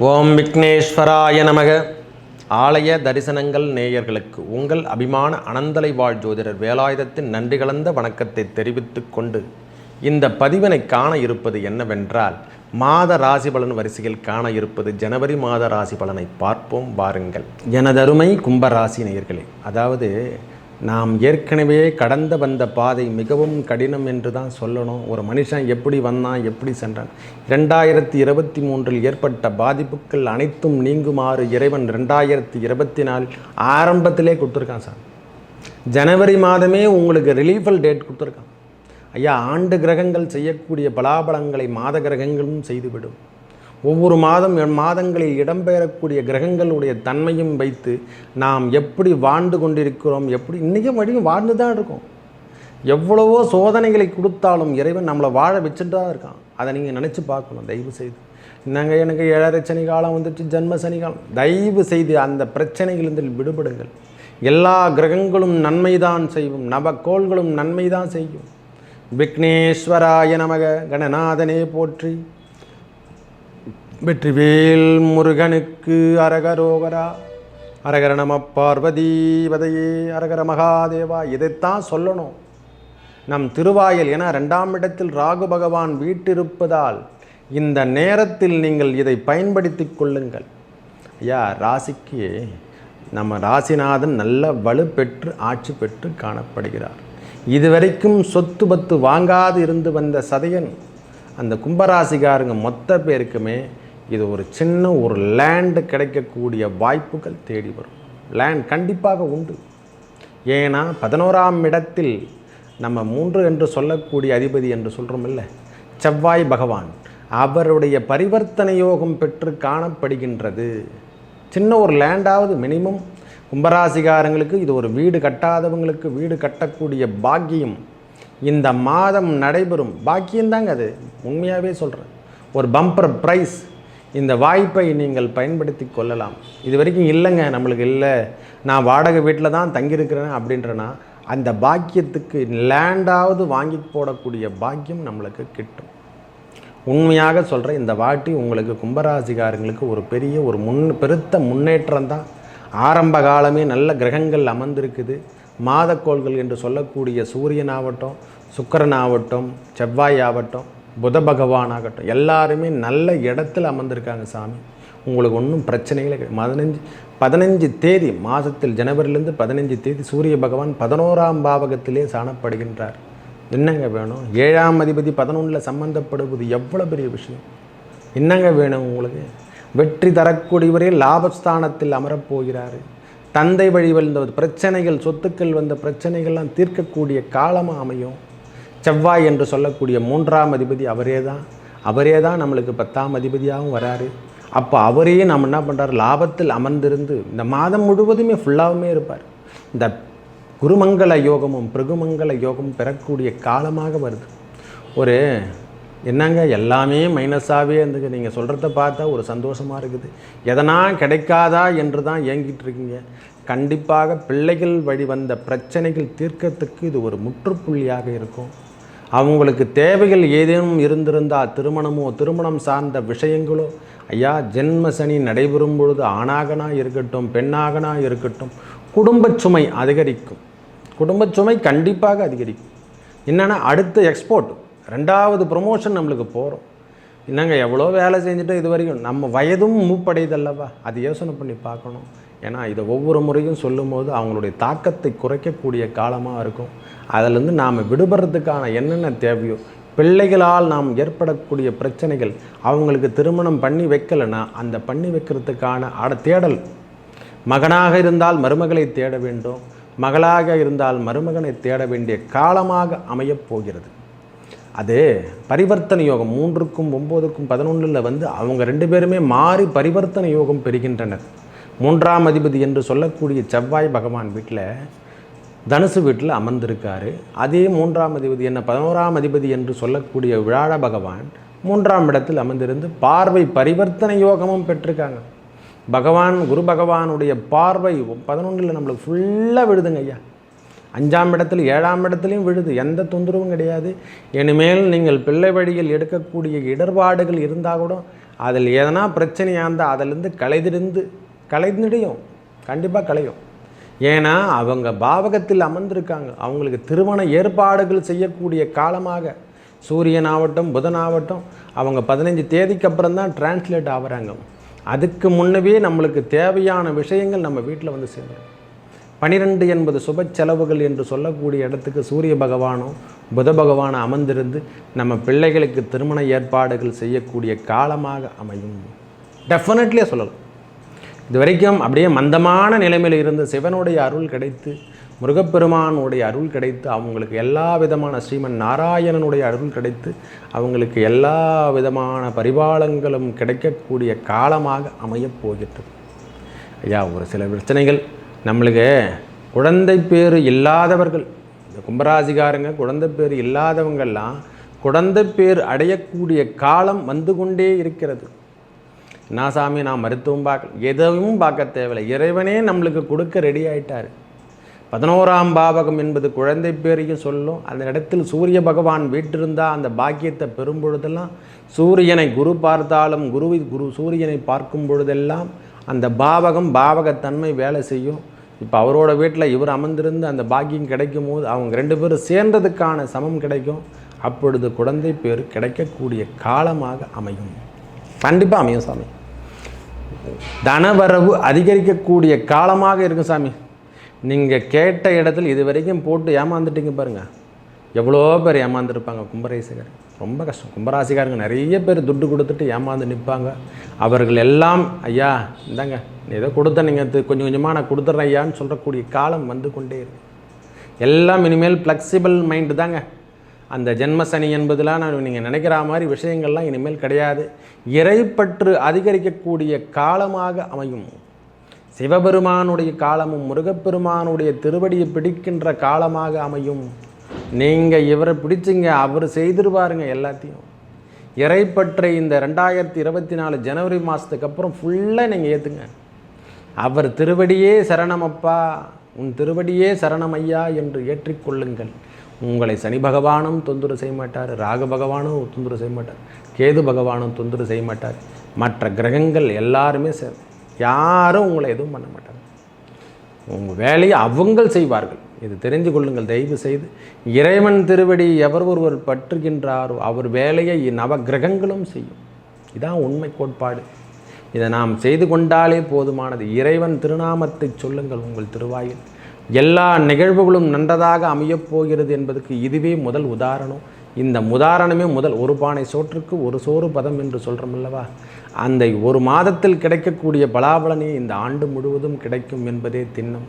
ஓம் விக்னேஸ்வராய நமக. ஆலய தரிசனங்கள் நேயர்களுக்கு உங்கள் அபிமான அனந்தலை வாழ் ஜோதிடர் வேலாயுதத்தின் நன்றி கலந்த வணக்கத்தை தெரிவித்து கொண்டு இந்த பதிவினை காண இருப்பது என்னவென்றால் மாத ராசி பலன் வரிசையில் காண இருப்பது ஜனவரி மாத ராசி பலனை பார்ப்போம் வாருங்கள் எனதருமை கும்பராசி நேயர்களே அதாவது நாம் ஏற்கனவே கடந்த வந்த பாதை மிகவும் கடினம் என்று தான் சொல்லணும். ஒரு மனுஷன் எப்படி வந்தான் எப்படி சென்றான்? ரெண்டாயிரத்தி இருபத்தி மூன்றில் ஏற்பட்ட பாதிப்புகள் அனைத்தும் நீங்குமாறு இறைவன் ரெண்டாயிரத்தி இருபத்தி நாலு ஆரம்பத்திலே கொடுத்துருக்கான் சார். ஜனவரி மாதமே உங்களுக்கு ரிலீஃபல் டேட் கொடுத்துருக்கான். ஐயா ஆண்டு கிரகங்கள் செய்யக்கூடிய பலாபலங்களை மாத கிரகங்களும் செய்துவிடும். ஒவ்வொரு மாதம் மாதங்களில் இடம்பெறக்கூடிய கிரகங்களுடைய தன்மையும் வைத்து நாம் எப்படி வாழ்ந்து கொண்டிருக்கிறோம் எப்படி இன்றைக்கும் வழியும் வாழ்ந்து தான் இருக்கோம். எவ்வளவோ சோதனைகளை கொடுத்தாலும் இறைவன் நம்மளை வாழ வச்சுட்டு தான் இருக்கான். அதை நீங்கள் நினச்சி பார்க்கணும் தயவு செய்து. என்னங்க எனக்கு ஏழரை சனி காலம் வந்துச்சு ஜென்ம சனி காலம். தயவு செய்து அந்த பிரச்சனைகளிலிருந்து விடுபடுங்கள். எல்லா கிரகங்களும் நன்மைதான் செய்யும். நவக்கோள்களும் நன்மைதான் செய்யும். விக்னேஸ்வராய நமக கணநாதனே போற்றி. வெற்றிவேல் முருகனுக்கு அரகரோகரா. அரகர நம பார்வதீபதையே அரகர மகாதேவா இதைத்தான் சொல்லணும். நம் திருவாயில் என ரெண்டாம் இடத்தில் ராகு பகவான் வீட்டிருப்பதால் இந்த நேரத்தில் நீங்கள் இதை பயன்படுத்திக் கொள்ளுங்கள். ஐயா ராசிக்கு நம்ம ராசிநாதன் நல்ல வலுப்பெற்று ஆட்சி பெற்று காணப்படுகிறார். இதுவரைக்கும் சொத்து பத்து வாங்காது இருந்து வந்த சதையன் அந்த கும்பராசிக்காரங்க மொத்த பேருக்குமே இது ஒரு சின்ன ஒரு லேண்டு கிடைக்கக்கூடிய வாய்ப்புகள் தேடி வரும். லேண்ட் கண்டிப்பாக உண்டு. ஏன்னா பதினோராம் இடத்தில் நம்ம மூன்று என்று சொல்லக்கூடிய அதிபதி என்று சொல்கிறோம் இல்லை செவ்வாய் பகவான். அவருடைய பரிவர்த்தனை யோகம் பெற்று காணப்படுகின்றது. சின்ன ஒரு லேண்டாவது மினிமம் கும்பராசிகாரங்களுக்கு இது ஒரு வீடு கட்டாதவங்களுக்கு வீடு கட்டக்கூடிய பாக்கியம். இந்த மாதம் நடைபெறும். பாக்கியம்தாங்க அது. உண்மையாகவே சொல்கிறேன் ஒரு பம்பர் ப்ரைஸ் இந்த வாய்ப்பை நீங்கள் பயன்படுத்தி கொள்ளலாம். இது வரைக்கும் இல்லைங்க நம்மளுக்கு இல்லை. நான் வாடகை வீட்டில் தான் தங்கியிருக்கிறேன் அப்படின்றனா அந்த பாக்கியத்துக்கு லேண்டாவது வாங்கி போடக்கூடிய பாக்கியம் நம்மளுக்கு கிட்டும். உண்மையாக சொல்கிறேன் இந்த வாட்டி உங்களுக்கு கும்பராசிகாரங்களுக்கு ஒரு பெரிய ஒரு முன் பெருத்த முன்னேற்றம் தான். ஆரம்ப காலமே நல்ல கிரகங்கள் அமர்ந்திருக்குது. மாதக்கோள்கள் என்று சொல்லக்கூடிய சூரியன் ஆகட்டும் சுக்கரன் ஆகட்டும் செவ்வாய் ஆகட்டும் புத பகவானாகட்டும். எல்லாருமே நல்ல இடத்துல அமர்ந்திருக்காங்க சாமி. உங்களுக்கு ஒன்றும் பிரச்சனைகளே கிடையாது. பதினஞ்சு பதினஞ்சு தேதி மாதத்தில் ஜனவரிலேருந்து பதினஞ்சு தேதி சூரிய பகவான் பதினோராம் பாவகத்திலே சாணப்படுகின்றார். என்னங்க வேணும்? ஏழாம் அதிபதி பதினொன்றில் சம்பந்தப்படுவது எவ்வளோ பெரிய விஷயம்? என்னங்க வேணும் உங்களுக்கு? வெற்றி தரக்கூடியவரே லாபஸ்தானத்தில் அமரப்போகிறார். தந்தை வழி வந்த பிரச்சனைகள் சொத்துக்கள் வந்த பிரச்சனைகள்லாம் தீர்க்கக்கூடிய காலமாக அமையும்? செவ்வாய் என்று சொல்லக்கூடிய மூன்றாம் அதிபதி அவரே தான் அவரே தான் நம்மளுக்கு பத்தாம் அதிபதியாகவும் வராரு. அப்போ அவரையே நம்ம என்ன பண்ணுறாரு லாபத்தில் அமர்ந்திருந்து இந்த மாதம் முழுவதுமே ஃபுல்லாகவுமே இருப்பார். இந்த குருமங்கள யோகமும் பிருகுமங்கல யோகமும் பெறக்கூடிய காலமாக வருது. ஒரு என்னங்க? எல்லாமே மைனஸாகவே இருந்துங்க. நீங்கள் சொல்கிறத பார்த்தா ஒரு சந்தோஷமாக இருக்குது. எதனா கிடைக்காதா என்று தான் இயங்கிட்டு இருக்கீங்க. கண்டிப்பாக பிள்ளைகள் வழி வந்த பிரச்சனைகள் தீர்க்கத்துக்கு இது ஒரு முற்றுப்புள்ளியாக இருக்கும். அவங்களுக்கு தேவைகள் ஏதேனும் இருந்திருந்தால் திருமணமோ திருமணம் சார்ந்த விஷயங்களோ ஐயா ஜென்ம சனி நடைபெறும் பொழுது ஆணாகனா இருக்கட்டும் பெண்ணாகனா இருக்கட்டும் குடும்பச் சுமை அதிகரிக்கும். குடும்பச் சுமை கண்டிப்பாக அதிகரிக்கும். என்னென்னா அடுத்த எக்ஸ்போர்ட் ரெண்டாவது ப்ரொமோஷன் நம்மளுக்கு போகிறோம் என்னங்க எவ்வளோ வேலை செஞ்சுட்டு இது வரைக்கும்? நம்ம வயதும் மூப்படையுதல்லவா அது யோசனை பண்ணி பார்க்கணும். ஏன்னா இதை ஒவ்வொரு முறையும் சொல்லும்போது அவங்களுடைய தாக்கத்தை குறைக்கக்கூடிய காலமாக இருக்கும். அதிலேருந்து நாம் விடுபடுறதுக்கான என்னென்ன தேவையோ பிள்ளைகளால் நாம் ஏற்படக்கூடிய பிரச்சனைகள் அவங்களுக்கு திருமணம் பண்ணி வைக்கலைன்னா அந்த பண்ணி வைக்கிறதுக்கான அட தேடல். மகனாக இருந்தால் மருமகளை தேட வேண்டும். மகளாக இருந்தால் மருமகனை தேட வேண்டிய காலமாக அமையப் போகிறது. அது பரிவர்த்தனை யோகம் மூன்றுக்கும் ஒம்போதுக்கும் பதினொன்றில் வந்து அவங்க ரெண்டு பேருமே மாறி பரிவர்த்தனை யோகம் பெறுகின்றனர். மூன்றாம் அதிபதி என்று சொல்லக்கூடிய செவ்வாய் பகவான் வீட்டில் தனுசு வீட்டில் அமர்ந்திருக்காரு. அதே மூன்றாம் அதிபதி என்ன? பதினோராம் அதிபதி என்று சொல்லக்கூடிய விழாழ பகவான் மூன்றாம் இடத்தில் அமர்ந்திருந்து பார்வை பரிவர்த்தனை யோகமும் பெற்றிருக்காங்க. பகவான் குரு பகவானுடைய பார்வை பதினொன்றில் நம்மளுக்கு ஃபுல்லாக விழுதுங்க ஐயா. அஞ்சாம் இடத்துல ஏழாம் இடத்துலையும் விழுது. எந்த தொந்தரவும் கிடையாது. இனிமேல் நீங்கள் பிள்ளை வழியில் எடுக்கக்கூடிய இடர்பாடுகள் இருந்தால் கூட அதில் எதனா பிரச்சனையாக இருந்தால் அதிலிருந்து கலைதிருந்து கலைந்துடையும் கண்டிப்பாக கலையும். ஏன்னா அவங்க பாவகத்தில் அமர்ந்திருக்காங்க. அவங்களுக்கு திருமண ஏற்பாடுகள் செய்யக்கூடிய காலமாக. சூரியன் ஆகட்டும் புதன் ஆகட்டும் அவங்க பதினஞ்சு தேதிக்கு அப்புறம் தான் டிரான்ஸ்லேட் ஆகுறாங்க. அதுக்கு முன்னவே நம்மளுக்கு தேவையான விஷயங்கள் நம்ம வீட்டில் வந்து சேரும் பனிரெண்டு என்பது சுப செலவுகள் என்று சொல்லக்கூடிய இடத்துக்கு சூரிய பகவானும் புத பகவானும் அமர்ந்திருந்து நம்ம பிள்ளைகளுக்கு திருமண ஏற்பாடுகள் செய்யக்கூடிய காலமாக அமையும். டெஃபினெட்லியே சொல்லலாம். இது வரைக்கும் அப்படியே மந்தமான நிலைமையில் இருந்த சிவனுடைய அருள் கிடைத்து முருகப்பெருமானுடைய அருள் கிடைத்து அவங்களுக்கு எல்லா விதமான ஸ்ரீமன் நாராயணனுடைய அருள் கிடைத்து அவங்களுக்கு எல்லா விதமான பரிபாலங்களும் கிடைக்கக்கூடிய காலமாக அமையப் போகிறது. ஐயா ஒரு சில பிரச்சனைகள். நம்மளுக்கு குழந்தை பேர் இல்லாதவர்கள் இந்த கும்பராசிகாரங்க குழந்தை பேர் இல்லாதவங்கள்லாம் குழந்தை பேர் அடையக்கூடிய காலம் வந்து கொண்டே இருக்கிறது. நான் சாமி நான் மருத்துவம் பார்க்க எதுவும் பார்க்க தேவையில்லை. இறைவனே நம்மளுக்கு கொடுக்க ரெடி ஆயிட்டார். பதினோராம் பாவகம் என்பது குழந்தை பேரையும் சொல்லும். அந்த இடத்தில் சூரிய பகவான் வீட்டிருந்தால் அந்த பாக்கியத்தை பெறும் பொழுதெல்லாம் சூரியனை குரு பார்த்தாலும் குருவி குரு சூரியனை பார்க்கும் பொழுதெல்லாம் அந்த பாவகம் பாவகத்தன்மை வேலை செய்யும். இப்போ அவரோட வீட்டில் இவர் அமர்ந்திருந்து அந்த பாக்கியம் கிடைக்கும் போது அவங்க ரெண்டு பேரும் சேர்ந்ததுக்கான சமம் கிடைக்கும். அப்பொழுது குழந்தை பேர் கிடைக்கக்கூடிய காலமாக அமையும். கண்டிப்பாக அமையும் சாமி. தனவரவு அதிகரிக்கக்கூடிய காலமாக இருக்கும் சாமி. நீங்கள் கேட்ட இடத்துல இது வரைக்கும் போட்டு ஏமாந்துட்டீங்க பாருங்கள் எவ்வளோ பேர் ஏமாந்துருப்பாங்க கும்பராசிக்காரங்க ரொம்ப கஷ்டம். கும்பராசிக்காரங்க நிறைய பேர் துட்டு கொடுத்துட்டு ஏமாந்து நிற்பாங்க அவர்கள் எல்லாம் ஐயா இந்தாங்க நீ ஏதோ கொடுத்த நீங்கள் கொஞ்சம் கொஞ்சமாக நான் கொடுத்துட்றேன் ஐயான்னு சொல்லக்கூடிய காலம் வந்து கொண்டே இருக்கு. எல்லாம் இனிமேல் ஃப்ளெக்சிபிள் மைண்டு தாங்க. அந்த ஜென்மசனி என்பதெல்லாம் நான் நீங்கள் நினைக்கிற மாதிரி விஷயங்கள்லாம் இனிமேல் கிடையாது. இறைப்பற்று அதிகரிக்கக்கூடிய காலமாக அமையும். சிவபெருமானுடைய காலமும் முருகப்பெருமானுடைய திருவடியை பிடிக்கின்ற காலமாக அமையும். நீங்கள் இவரை பிடிச்சிங்க அவர் செய்திருவாருங்க எல்லாத்தையும். இறைப்பற்றை இந்த ரெண்டாயிரத்தி இருபத்தி நாலு ஜனவரி மாதத்துக்கு அப்புறம் ஃபுல்லாக நீங்கள் ஏற்றுங்க அவர் திருவடியே சரணமப்பா உன் திருவடியே சரணமையா என்று ஏற்றிக்கொள்ளுங்கள். உங்களை சனி பகவானும் தொந்தரவு செய்ய மாட்டார் ராக பகவானும் தொந்தரவு செய்ய மாட்டார் கேது பகவானும் தொந்தரவு செய்ய மாட்டார். மற்ற கிரகங்கள் எல்லாருமே சேர் யாரும் உங்களை எதுவும் பண்ண மாட்டாங்க. உங்கள் வேலையை அவங்கள் செய்வார்கள். இது தெரிஞ்சு கொள்ளுங்கள் தயவு செய்து. இறைவன் திருவடி எவர் ஒருவர் பற்றுகின்றாரோ அவர் வேலையை நவ கிரகங்களும் செய்யும். இதான் உண்மை கோட்பாடு. இதை நாம் செய்து கொண்டாலே போதுமானது. இறைவன் திருநாமத்தை சொல்லுங்கள் உங்கள் திருவாயில். எல்லா நிகழ்வுகளும் நன்றதாக அமையப் போகிறது என்பதற்கு இதுவே முதல் உதாரணம். இந்த உதாரணமே முதல் ஒரு பானை சோற்றுக்கு ஒரு சோறு பதம் என்று சொல்கிறோம் அல்லவா? அந்த ஒரு மாதத்தில் கிடைக்கக்கூடிய பலாபலனே இந்த ஆண்டு முழுவதும் கிடைக்கும் என்பதே திண்ணம்.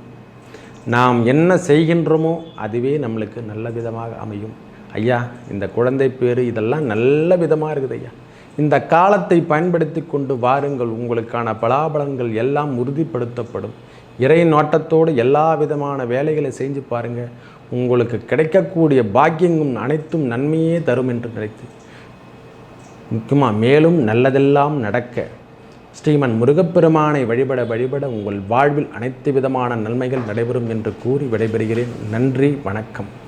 நாம் என்ன செய்கின்றோமோ அதுவே நம்மளுக்கு நல்ல விதமாக அமையும். ஐயா இந்த குழந்தை பேர் இதெல்லாம் நல்ல விதமாக இருக்குது ஐயா. இந்த காலத்தை பயன்படுத்தி கொண்டு வாருங்கள் உங்களுக்கான பலாபலன்கள் எல்லாம் உறுதிப்படுத்தப்படும். இறை நோட்டத்தோடு எல்லா விதமான வேலைகளை செஞ்சு பாருங்கள் உங்களுக்கு கிடைக்கக்கூடிய பாக்கியங்கும் அனைத்தும் நன்மையே தரும் என்று நினைத்து முக்கியமாக மேலும் நல்லதெல்லாம் நடக்க ஸ்ரீமன் முருகப்பெருமானை வழிபட வழிபட உங்கள் வாழ்வில் அனைத்து விதமான நன்மைகள் நடைபெறும் என்று கூறி விடைபெறுகிறேன். நன்றி வணக்கம்.